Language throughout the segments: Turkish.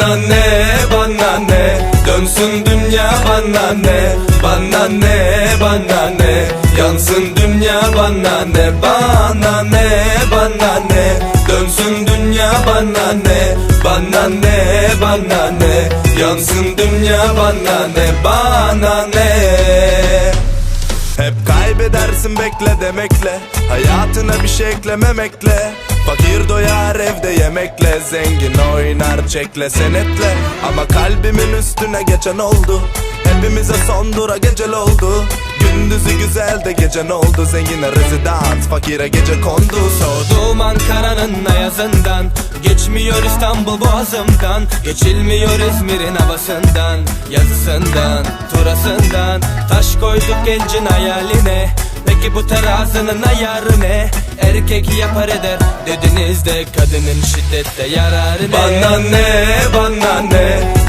Bana ne bana ne? Dönsün dünya bana ne? Bana ne bana ne? Yansın dünya bana ne? Bana ne bana ne? Dönsün dünya bana ne? Bana ne bana ne? Yansın dünya bana ne? Bana ne kaybedersin bekle demekle. Hayatına bir şey eklememekle. Fakir doyar evde yemekle. Zengin oynar çekle senetle. Ama kalbimin üstüne geçen oldu Hepimize son dura gecel oldu. Gündüzü güzel de gece ne oldu? Zengine rezidans fakire gece kondu. Soğudum Ankara'nın ayazından Geçmiyor İstanbul boğazımdan. Geçilmiyor İzmir'in havasından Yazısından, turasından. Taş koyduk gencin hayaline. Peki bu terazinin ayarı ne? Erkek yapar eder dediniz de Kadının şiddette yararı ne? Bana ne, bana ne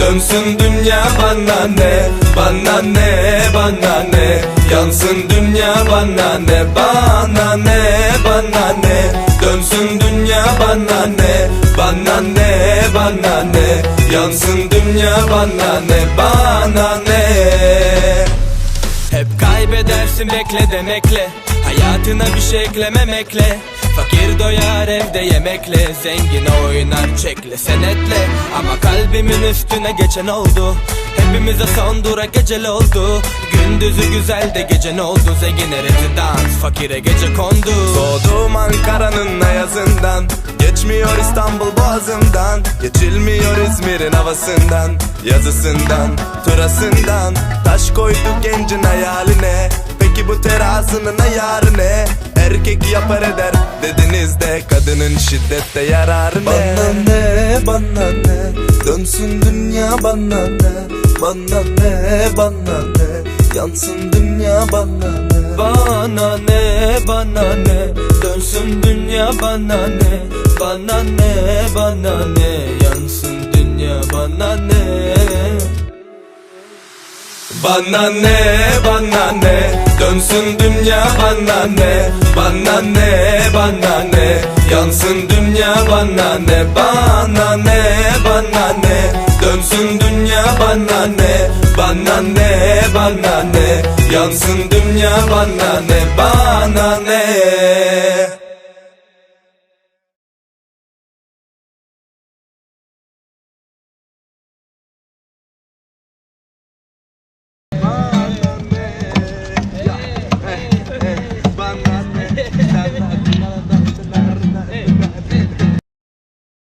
Dönsün dünya bana ne Bana ne, bana ne? Yansın dünya bana ne Bana ne, bana ne? Dönsün dünya bana ne Bana ne, bana ne? Yansın dünya bana ne Bana ne? Hep kaybedersin bekle demekle. Hayatına bir şey eklememekle. Fakir doyar evde yemekle. Zengin oynar çekle senetle. Ama kalbimin üstüne geçen oldu. Hepimize son dura gecel oldu. Gündüzü güzel de gece ne oldu? Zengine rezidans fakire gece kondu. Doğdum Ankara'nın ayazından Geçmiyor İstanbul boğazından Geçilmiyor İzmir'in havasından Yazısından, turasından Taş koyduk gencin hayaline Peki bu terazinin ayarı ne? Erkek yapar eder dediniz de Kadının şiddette yararı ne? Bana ne bana ne Dönsün dünya bana ne Bana ne bana ne Yansın dünya bana ne Bana ne bana ne Dönsün dünya bana ne Bana ne bana ne Yansın dünya bana ne bana ne bana ne Dönsün dünya bana ne Bana ne bana ne Yansın dünya bana ne Bana ne bana ne? Yansın dünya bana ne? Bana ne